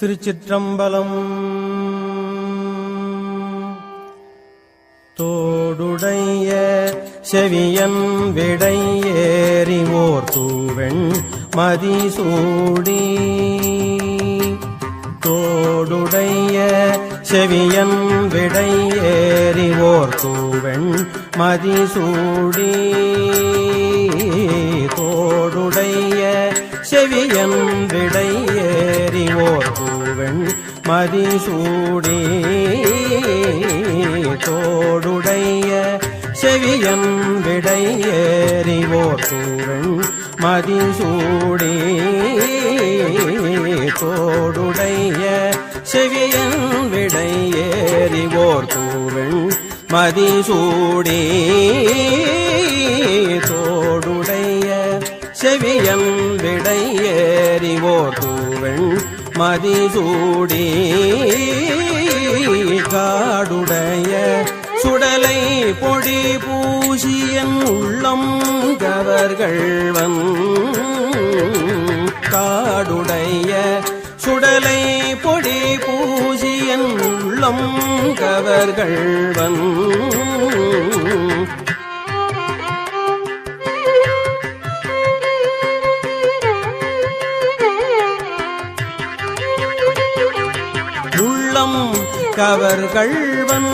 திருச்சிற்றம்பலம். தோடுடைய செவியன் விடையேறி ஓர் தூவெண் மதிசூடி. தோடுடைய செவியன் விடையேறி ஓர் தூவெண் மதிசூடி. தோடுடைய செவியன் விடையேறி ஓர் மதிசூடே தோடுடைய செவியம் விடை ஏறிவோர் மதிசூடே தோடுடைய செவியம் விடை ஏறிவோர் மதிசூடே தோடுடைய செவியம் விடை ஏறிவோர் மதிசூடி காடுடைய சுடலை பொடி பூசியன் உள்ளம் கவர்கள்வன் காடுடைய சுடலை பொடி பூசியன் உள்ளம் கவர்கள்வன் உள்ளம் கவர்கள்வன்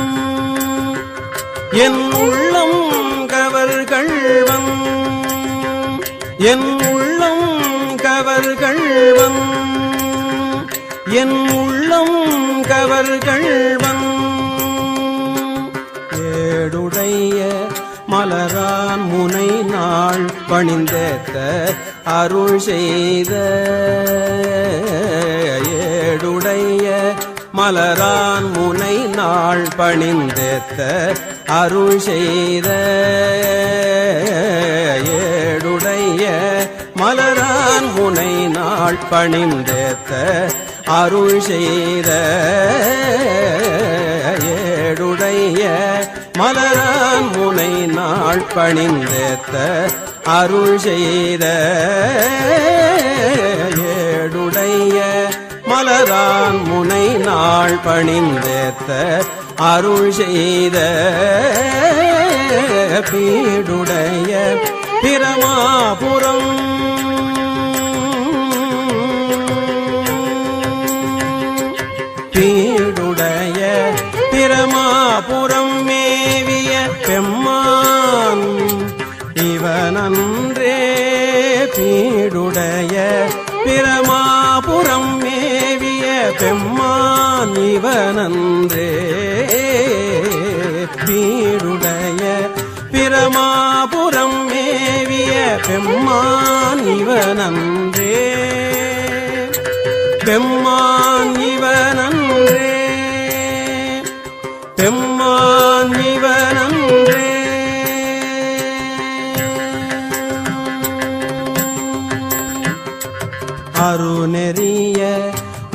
என் உள்ளம் கவர்கள்வன் என் உள்ளம் கவர்கள்வன் என் உள்ளம் கவர்கள்வன் ஏடுடைய மலரான் முனை நாள் பணிந்தேத்த அருள் செய்த. ஏடுடைய மலரான் முனை நாள் பணிந்தேத்த அருள் செய்த ஏடுடைய மலரான் முனை நாள் பணிந்தேத்த அருள் செய்த ஏடுடைய மலரான் முனை நாள் பணிந்தேத்த அருள் செய்த மலரான் முனை நாள் பணிந்தேத்த அருள் செய்த பீடுடைய பெம்மான் இவனன்றே. பீடுடைய பிரமாபுரம் மேவிய பெம்மான் இவனன்றே. பெம்மான் இவனன்றே. பெம்மான் இவனன்றே. அருணெறிய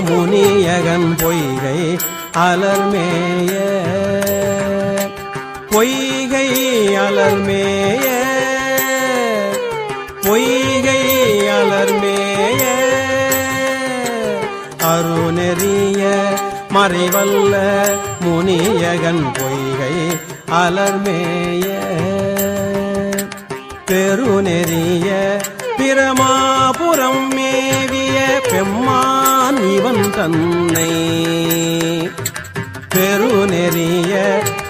முனியகன் பொய்கை அலர்மேய. பொய்கை அலர்மேய. பொய்கை அலர்மேய. அருணெறிய மறைவல்ல முனியகன் பொய்கை அலர்மேய. பெருநெறிய பிரமாபுரம் மேவிய பெம்மா இவன் தன்னை பெருநெறிய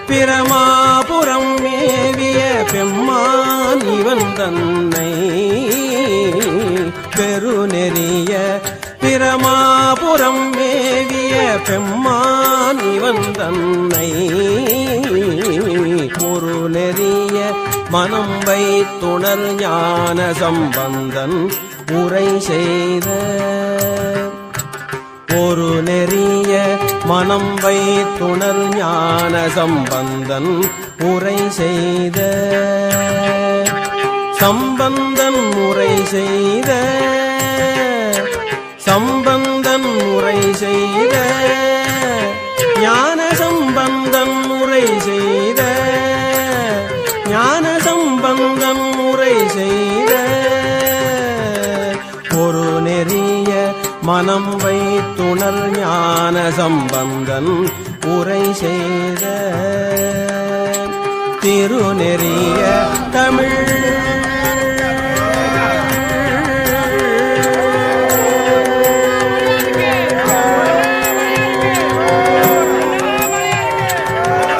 பிரமாபுரம் மேவிய பெம்மான் இவன் தன்னை பெருநெறிய பிரமாபுரம் மேவிய பெம்மான் இவன் தன்னை ஒரு நெறிய மனம் வைத்துணர் ஞான சம்பந்தன் உரை செய்த ஒரு நெறிய மனம் வைத்துணர் ஞான சம்பந்தன் உரை செய்த. சம்பந்தன் உரை செய்த. சம்பந்தன் உரை செய்த. ஞான சம்பந்தன் உரை செய்த. ஞான சம்பந்தன் உரை செய்த. ஒரு நெறிய மனம் வைத்து புனர் ஞான சம்பந்தன் உரை செய்த திருநெறிய தமிழ்.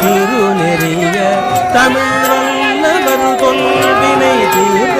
திருநெறிய தமிழ் வல்லவர் கொள்வினை தீர்